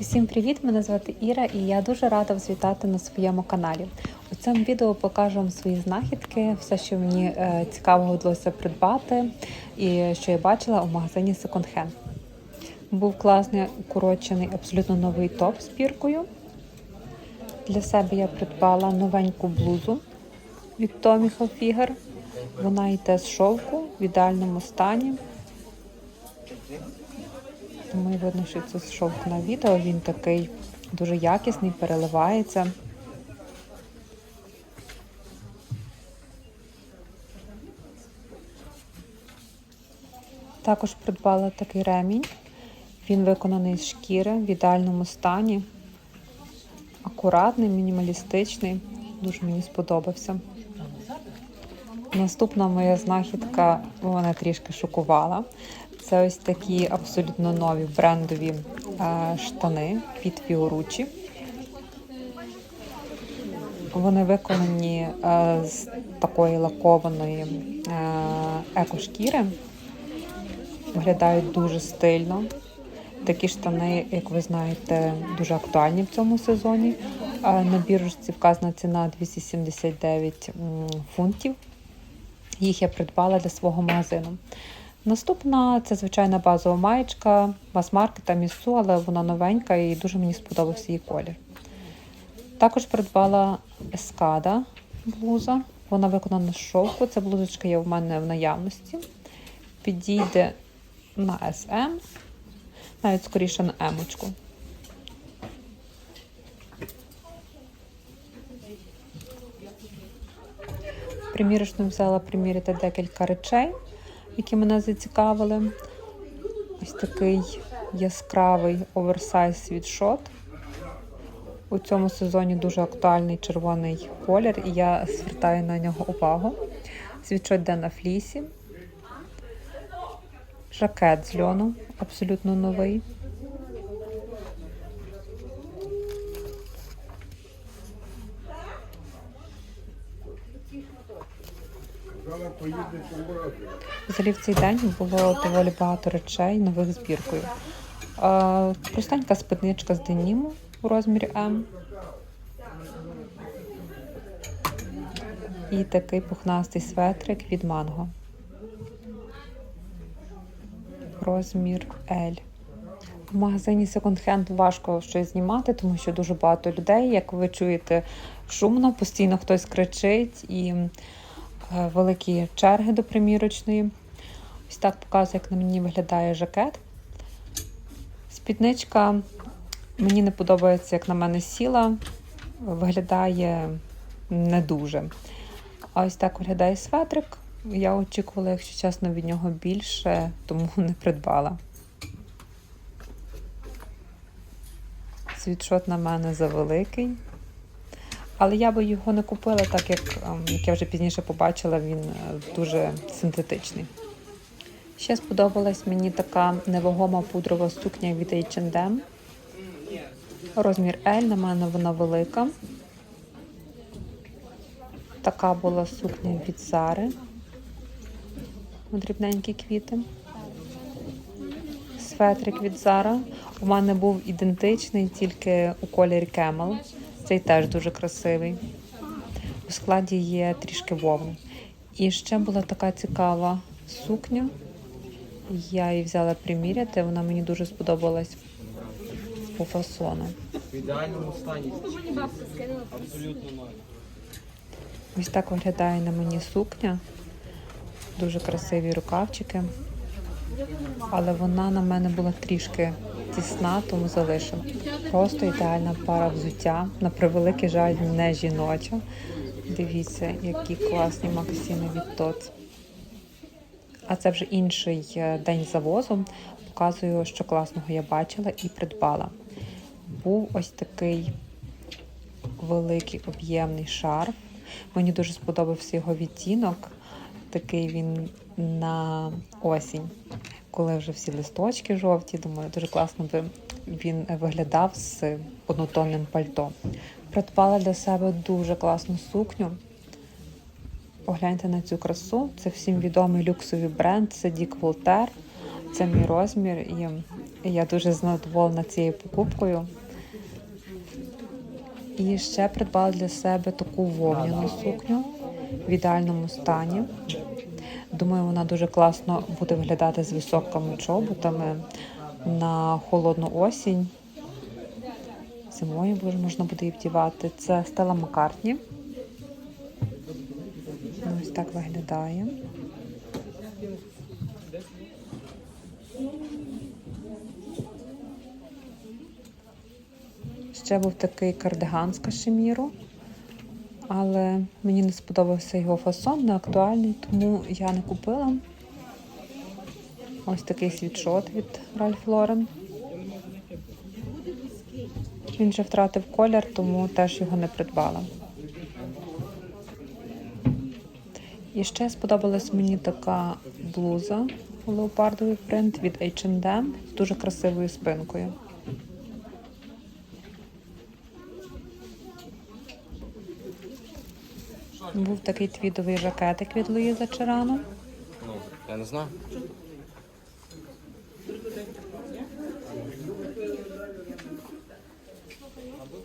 Всім привіт! Мене звати Іра і я дуже рада вас вітати на своєму каналі. У цьому відео покажу вам свої знахідки, все, що мені е, цікавого вдалося придбати, і що я бачила у магазині Second Hand. Був класний укорочений, абсолютно новий топ з біркою. Для себе я придбала новеньку блузу від Tommy Hilfiger. Вона йде з шовку в ідеальному стані. Тому видно, що це шовк на відео. Він такий дуже якісний, переливається. Також придбала такий ремінь. Він виконаний з шкіри в ідеальному стані. Акуратний, мінімалістичний. Дуже мені сподобався. Наступна моя знахідка вона трішки шокувала. Це ось такі абсолютно нові брендові штани від Fiorucci. Вони виконані з такої лакованої екошкіри. Виглядають дуже стильно. Такі штани, як ви знаєте, дуже актуальні в цьому сезоні. На біржці вказана ціна 279 м, фунтів. Їх я придбала для свого магазину. Наступна це звичайна базова маєчка мас-маркета Місу, але вона новенька і дуже мені сподобався її колір. Також придбала ескада блуза. Вона виконана з шовку. Ця блузочка є в мене в наявності. Підійде на SM, навіть скоріше на емочку. Примірочно взяла приміряти декілька речей, які мене зацікавили. Ось такий яскравий оверсайз світшот. У цьому сезоні дуже актуальний червоний колір, і я звертаю на нього увагу. Світшот йде на флісі. Жакет з льону, абсолютно новий. Взагалі в цей день було доволі багато речей нових збіркою. Простенька спідничка з деніму у розмірі М. І такий пухнастий светрик від манго. Розмір L. В магазині Hand важко щось знімати, тому що дуже багато людей, як ви чуєте, шумно, постійно хтось кричить і великі черги до примірочної. Ось так показує, як на мені виглядає жакет. Спідничка мені не подобається, як на мене сіла, виглядає не дуже. А ось так виглядає светрик. Я очікувала, якщо чесно, від нього більше, тому не придбала. Світшот на мене завеликий. Але я би його не купила, так як, ем, як я вже пізніше побачила, він е, дуже синтетичний. Ще сподобалась мені така невагома пудрова сукня від H&M. Розмір L, на мене вона велика. Така була сукня від Зари. Дрібненькі квіти. Светрик від Зара. У мене був ідентичний, тільки у кольорі Camel. Цей теж дуже красивий. У складі є трішки вовни. І ще була така цікава сукня. Я її взяла приміряти, вона мені дуже сподобалась по фасону. В ідеальному стані. Абсолютно ноль. Ось так виглядає на мені сукня. Дуже красиві рукавчики. Але вона на мене була трішки тісна, тому залишила. Просто ідеальна пара взуття. На превеликий жаль, не жіноча. Дивіться, які класні макасіни від ТОЦ. А це вже інший е, день завозу. Показую, що класного я бачила і придбала. Був ось такий великий об'ємний шарф. Мені дуже сподобався його відтінок. Такий він на осінь, коли вже всі листочки жовті. Думаю, дуже класно би він виглядав з однотонним пальто. Придбала для себе дуже класну сукню. Погляньте на цю красу. Це всім відомий люксовий бренд. Це Дік Волтер. Це мій розмір, і я дуже задоволена цією покупкою. І ще придбала для себе таку вовняну сукню в ідеальному стані. Думаю, вона дуже класно буде виглядати з високими чоботами на холодну осінь. Зимою можна буде її вдівати. Це Стела Маккартні. Ось так виглядає. Ще був такий кардиган з кашеміру, але мені не сподобався його фасон, не актуальний, тому я не купила. Ось такий світшот від Ralph Lauren. Він вже втратив колір, тому теж його не придбала. І ще сподобалась мені така блуза леопардовий принт від H&M з дуже красивою спинкою. Був такий твідовий жакетик від Луїза Черано. Ну, я не знаю.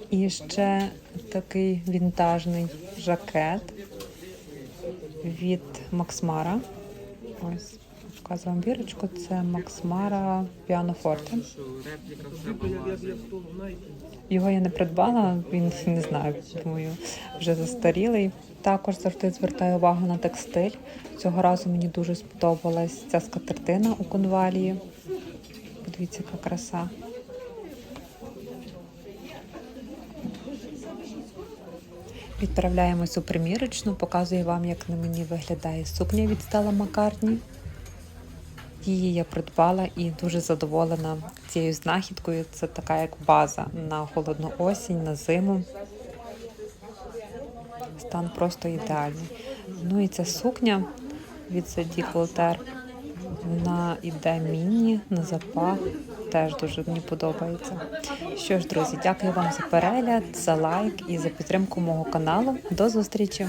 І ще такий вінтажний жакет від Максмара. Ось, вам бірочку. Це Максмара Forte. Його я не придбала, він не знаю, думаю, вже застарілий. Також завжди звертаю увагу на текстиль. Цього разу мені дуже сподобалась ця скатертина у конвалії. Подивіться, яка краса. Відправляємось у примірочну, показую вам, як на мені виглядає сукня від Стала Маккартні. Її я придбала і дуже задоволена цією знахідкою. Це така як база на холодну осінь, на зиму. Стан просто ідеальний. Ну і ця сукня від Саді Клотер. Вона іде міні на запах. Теж дуже мені подобається. Що ж, друзі, дякую вам за перегляд, за лайк і за підтримку мого каналу. До зустрічі!